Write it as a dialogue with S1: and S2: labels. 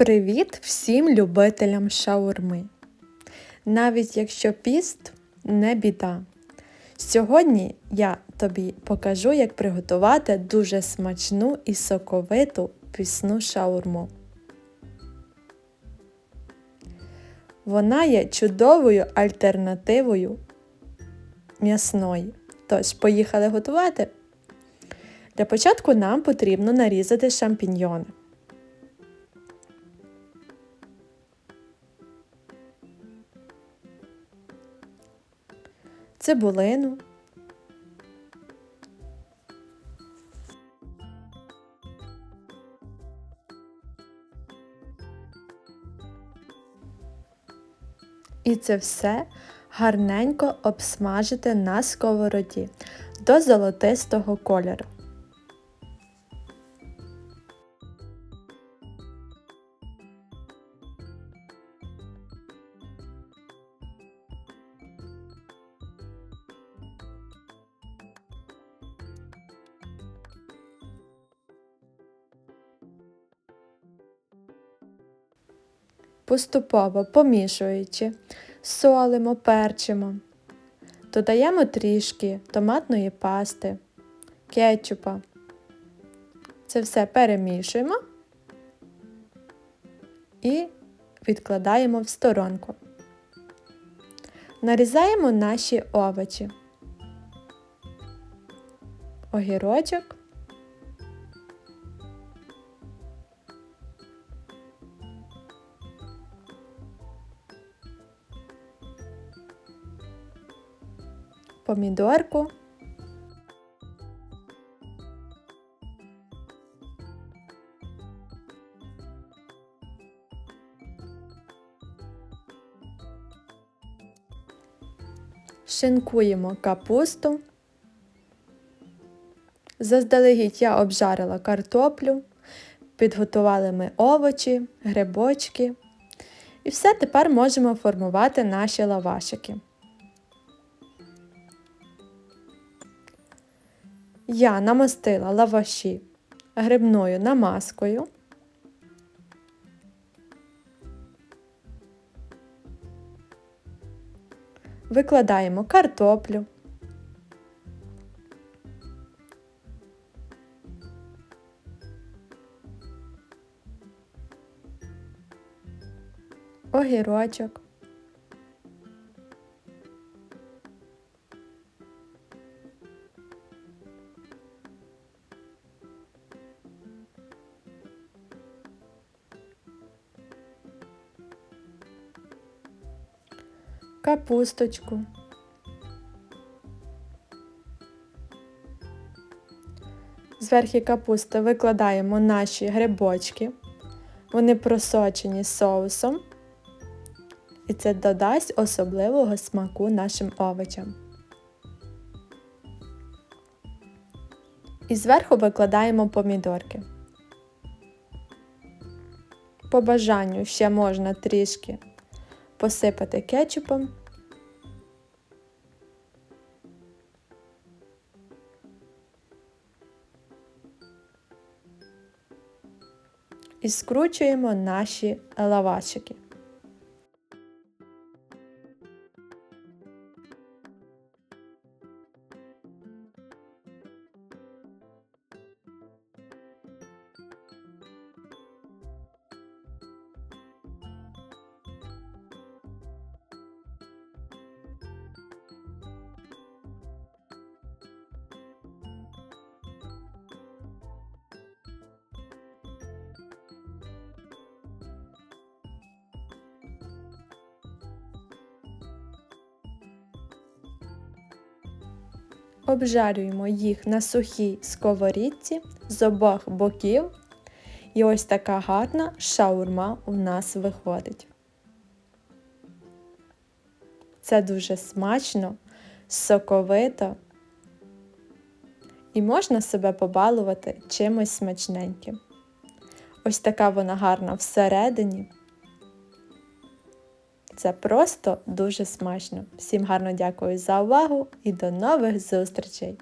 S1: Привіт всім любителям шаурми! Навіть якщо піст, не біда. Сьогодні я тобі покажу, як приготувати дуже смачну і соковиту пісну шаурму. Вона є чудовою альтернативою м'ясної. Тож, поїхали готувати. Для початку нам потрібно нарізати шампіньйони. Цибулину, І це все гарненько обсмажити на сковороді до золотистого кольору. Поступово помішуючи, солимо, перчимо, додаємо трішки томатної пасти, кетчупа. Це все перемішуємо і відкладаємо в сторонку. Нарізаємо наші овочі, огірочок. Помідорку. Шинкуємо капусту. Заздалегідь я обжарила картоплю, підготували ми овочі, грибочки. І все тепер можемо формувати наші лавашики. Я намастила лаваші грибною намазкою. Викладаємо картоплю. Огірочок. Капусточку. Зверхи капусти викладаємо наші грибочки. Вони просочені соусом. І це додасть особливого смаку нашим овочам. І зверху викладаємо помідорки. По бажанню ще можна трішки посипати кетчупом. І скручуємо наші лавашики. Обжарюємо їх на сухій сковорідці з обох боків. І ось така гарна шаурма у нас виходить. Це дуже смачно, соковито і можна себе побалувати чимось смачненьким. Ось така вона гарна всередині. Це просто дуже смачно. Всім гарно дякую за увагу і до нових зустрічей!